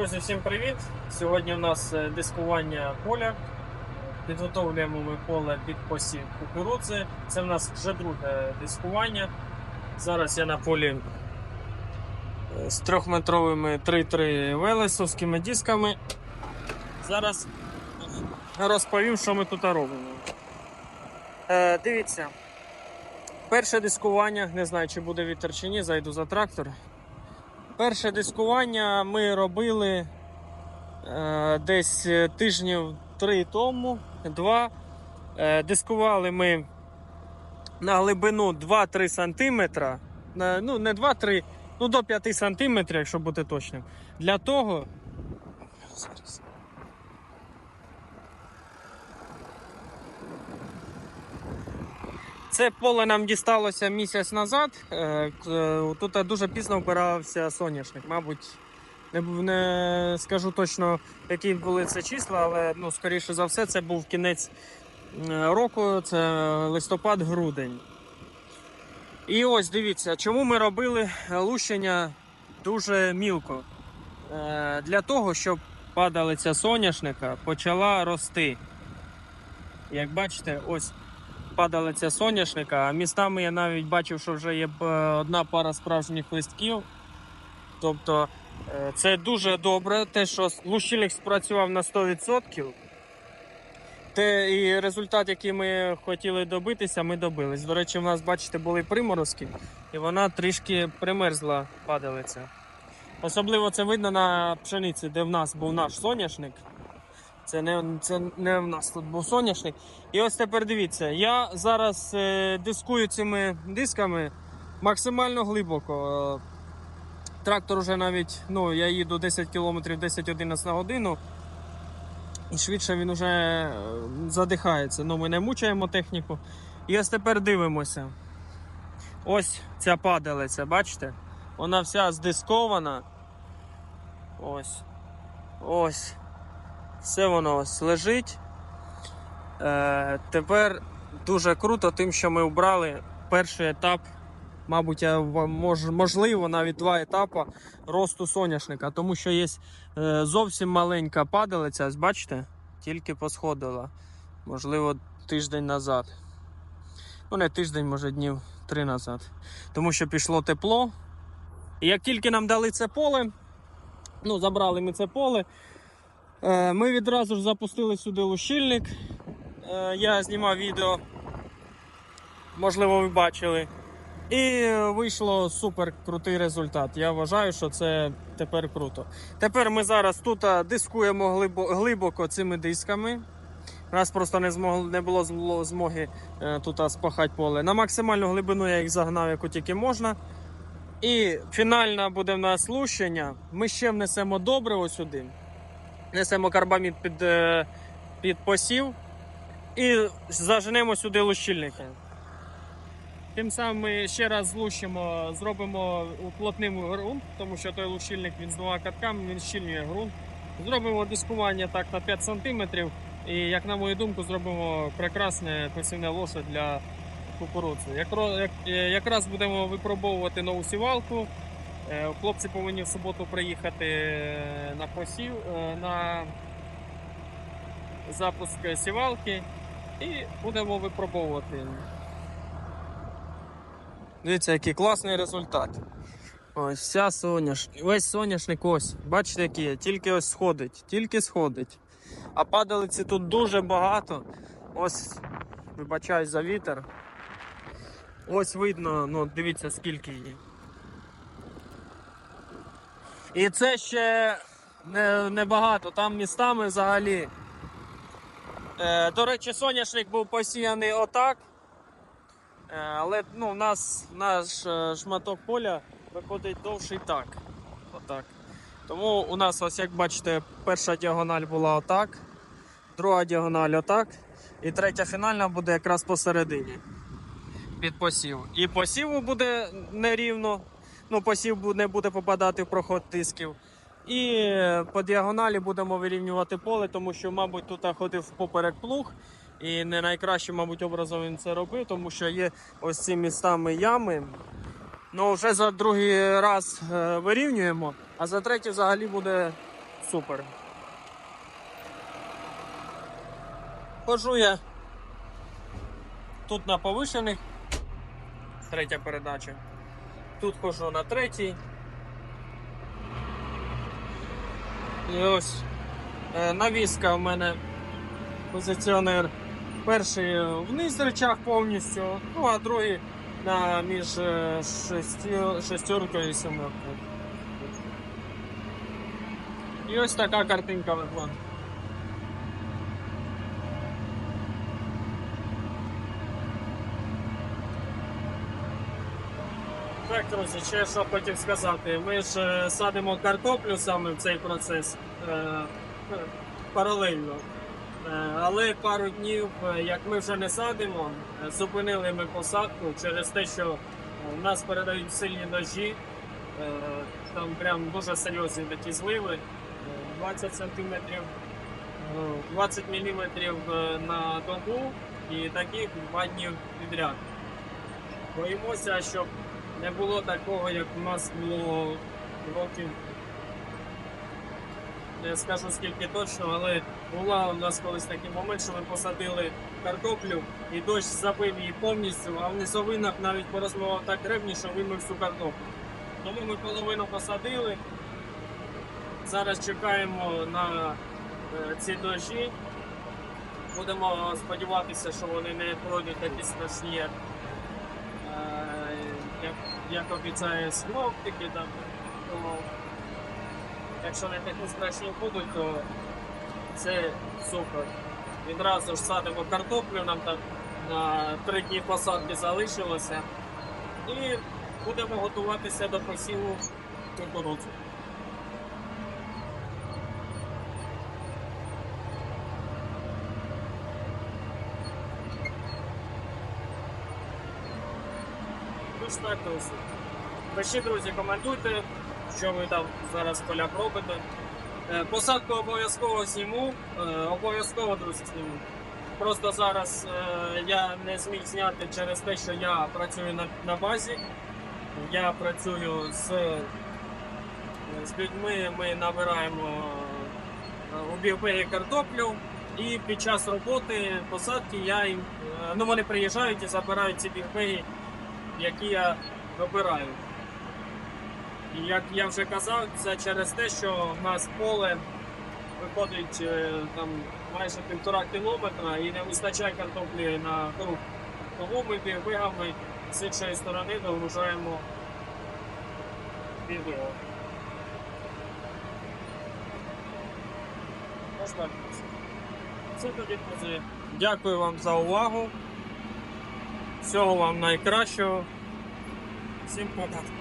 Друзі, всім привіт! Сьогодні у нас е, дискування поля. Підготовлюємо ми поле під посів кукурудзи. Це в нас вже друге дискування. Зараз я на полі е, з трьохметровими 3-3 велесовськими дисками. Зараз розповім, що ми тут робимо. Е, дивіться. Перше дискування, не знаю, чи буде вітер чи ні, зайду за трактор. Перше дискування ми робили е, десь тижнів три тому, два. Е, дискували ми на глибину 2-3 см. Ну, не 2-3, ну до 5 см, якщо бути точним. Для того. Зараз. Це поле нам дісталося місяць назад. Е, е, Тут дуже пізно вбирався соняшник. Мабуть, не, не скажу точно, які були це числа, але ну, скоріше за все, це був кінець року, це листопад-грудень. І ось дивіться, чому ми робили лущення дуже мілко. Е, Для того, щоб падалиця соняшника почала рости. Як бачите, ось падалиця соняшника. А містами я навіть бачив, що вже є е, одна пара справжніх листків. Тобто е, це дуже добре, те, що лущильник спрацював на 100%. Те і результат, який ми хотіли добитися, ми добились. До речі, в нас, бачите, були приморозки, і вона трішки примерзла падалиця. Особливо це видно на пшениці, де в нас був наш соняшник. Це не, це не в нас тут був соняшник. І ось тепер дивіться, я зараз е, дискую цими дисками максимально глибоко. Трактор вже навіть, ну, я їду 10 км 10-11 на годину. І швидше він вже е, задихається. Ну, ми не мучаємо техніку. І ось тепер дивимося. Ось ця падалиця, бачите? Вона вся здискована. Ось. Ось. Все воно ось лежить. Е, тепер дуже круто тим, що ми обрали перший етап, мабуть, мож, можливо, навіть два етапи росту соняшника, тому що є е, зовсім маленька падалиця, ось бачите, тільки посходила. Можливо, тиждень назад. Ну, не тиждень, може днів три назад. Тому що пішло тепло. І як тільки нам дали це поле, ну, забрали ми це поле. Е, Ми відразу ж запустили сюди лущильник. Е, Я знімав відео, можливо, ви бачили. І вийшло супер крутий результат. Я вважаю, що це тепер круто. Тепер ми зараз тут дискуємо глибоко цими дисками. У нас просто не, змог, не було змоги е, тут спахати поле. На максимальну глибину я їх загнав, яку тільки можна. І фінальна буде в нас лущення. Ми ще внесемо добриво сюди. Несемо карбамід під, е, під посів і заженемо сюди лущильники. Тим самим ми ще раз злущимо, зробимо уплотним ґрунт, тому що той лущильник він з двома катками, він щільнює ґрунт. Зробимо дискування так на 5 см і, як на мою думку, зробимо прекрасне посівне лоше для кукурудзи. Е, якраз будемо випробовувати нову сівалку. Е, Хлопці повинні в суботу приїхати е, на посів, е, на запуск сівалки і будемо випробовувати. Дивіться, який класний результат. Ось вся соняшник, весь соняшник ось. Бачите, який є, тільки ось сходить, тільки сходить. А падалиці тут дуже багато. Ось, вибачаюсь за вітер. Ось видно, ну дивіться скільки її. І це ще не, не там містами взагалі. Е, до речі, соняшник був посіяний отак. Е, але ну, у нас наш е, шматок поля виходить довший так. Отак. Тому у нас, ось як бачите, перша діагональ була отак, друга діагональ отак. І третя фінальна буде якраз посередині. Під посів. І посіву буде нерівно. Ну, посів не буде попадати в проход тисків. І е, по діагоналі будемо вирівнювати поле, тому що, мабуть, тут ходив поперек плуг. І не найкращим, мабуть, образом він це робив, тому що є ось ці містами ями. Ну, вже за другий раз е, вирівнюємо, а за третій взагалі буде супер. Хожу я тут на повишених, третя передача. Тут хожу на третій. І ось е, навіска в мене позиціонер. Перший вниз речах повністю, ну а другий на між е, шестеркою і сімеркою. І ось така картинка виходить. Так, друзі, ще що хотів сказати. Ми ж е, садимо картоплю саме в цей процес е, паралельно. Е, але пару днів, як ми вже не садимо, зупинили ми посадку через те, що в нас передають сильні дощі. Там прям дуже серйозні такі зливи. Е, 20 сантиметрів, е, 20 міліметрів е, на добу і таких два дні підряд. Боїмося, щоб не було такого, як у нас було років. Не скажу скільки точно, але була у нас колись такий момент, що ми посадили картоплю і дощ забив її повністю, а в низовинах навіть порозмивав так гребні, що вимив всю картоплю. Тому ми половину посадили. Зараз чекаємо на е, ці дощі. Будемо сподіватися, що вони не пройдуть такі страшні, як, обіцяє синоптики. Там. Тому, якщо не такі страшні будуть, то це супер. Відразу ж садимо картоплю, нам там на три дні посадки залишилося. І будемо готуватися до посіву кукурудзи. Друзі. Пишіть, друзі, коментуйте, що ви там зараз в полях робите. Е, Посадку обов'язково зніму, е, обов'язково, друзі, зніму. Просто зараз е, я не зміг зняти через те, що я працюю на, базі. Я працюю з, з людьми, ми набираємо у біопегі картоплю. І під час роботи посадки я їм, ну вони приїжджають і забирають ці біопеги, які я вибираю. І як я вже казав, це через те, що в нас поле виходить е, там майже півтора кілометра і не вистачає картоплі на круг. Тому ми бігами з іншої сторони догружаємо відео. Друзі. Тоді. Дякую вам за увагу. Всього вам найкращого. Всім пока.